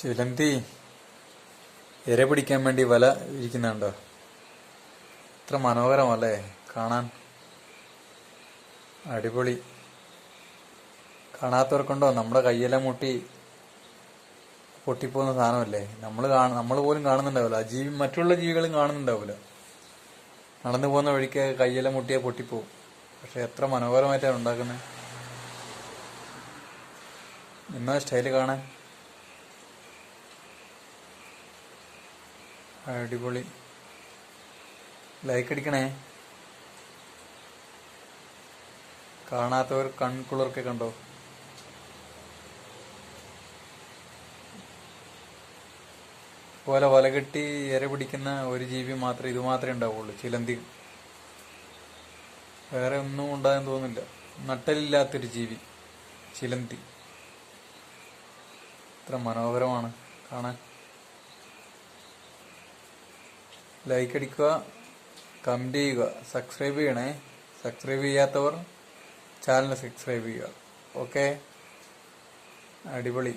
ശിലന്തി ഇര പിടിക്കാൻ വേണ്ടി വല ഇരിക്കുന്നുണ്ടോ? ഇത്ര മനോഹരമല്ലേ കാണാൻ. അടിപൊളി. കാണാത്തവർക്കുണ്ടോ നമ്മുടെ കയ്യെല്ലാം മുട്ടി പൊട്ടിപ്പോകുന്ന സാധനമല്ലേ? നമ്മൾ കാണ നമ്മൾ പോലും കാണുന്നുണ്ടാവില്ല. ജീവി മറ്റുള്ള ജീവികളും കാണുന്നുണ്ടാവില്ല. നടന്നു പോകുന്ന വഴിക്ക് കയ്യെല്ലാം മുട്ടിയാൽ പൊട്ടിപ്പോവും. പക്ഷെ എത്ര മനോഹരമായിട്ടാണ് ഉണ്ടാക്കുന്നത്. എന്നാ സ്റ്റൈൽ കാണാൻ? അടിപൊളി. ലൈക്ക് അടിക്കണേ. കാണാത്തവർ കൺകുളിർക്കെ കണ്ടോ? പോലെ വലകെട്ടി ഇര പിടിക്കുന്ന ഒരു ജീവി മാത്രം ഇത് മാത്രമേ ഉണ്ടാവുള്ളൂ ചിലന്തി. വേറെ ഒന്നും ഉണ്ടാകാൻ തോന്നില്ല നട്ടലില്ലാത്തൊരു ജീവി ചിലന്തി. ഇത്ര മനോഹരമാണ് കാണാൻ. ലൈക്ക് അടിക്കുക കമന്റ് ചെയ്യുക. സബ്സ്ക്രൈബ് ചെയ്യണേ. സബ്സ്ക്രൈബ് ചെയ്യാത്തവർ ചാനൽ സബ്സ്ക്രൈബ് ചെയ്യുക. ഓക്കെ അടിപൊളി.